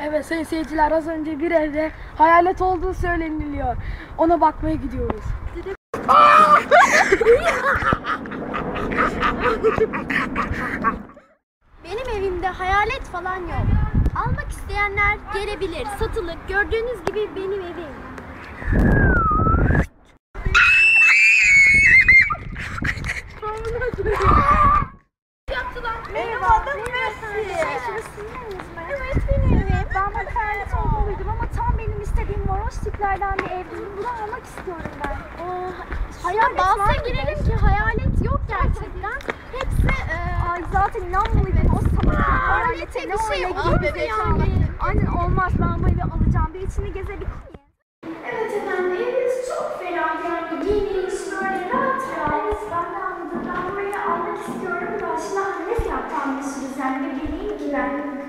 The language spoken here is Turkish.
Evet sayın seyirciler az önce bir evde hayalet olduğu söyleniliyor. Ona bakmaya gidiyoruz. Benim evimde hayalet falan yok. Almak isteyenler gelebilir. Satılık. Gördüğünüz gibi benim evim. Yaptılar. Merhaba, adım Messi. Evet benim evim. Ben burada hayalet olduğunu duydum ama tam benim tiplerden bir ev. Bunu almak istiyorum ben. Hayalet bahse girelim ki hayalet yok gerçekten. Hepsi e, Ay zaten inanmalıydım o sapık Hayalete bir şey oldu gidip yani. Aynen olmaz ben bu evi alacağım. Bir içini gezebilir miyim? Evet efendim eviniz çok ferah yani geniş böyle rahat rahat. Ben de anladım ben burayı almak istiyorum da anne fiyatı anlaşırız yani bir bileyim ki ben.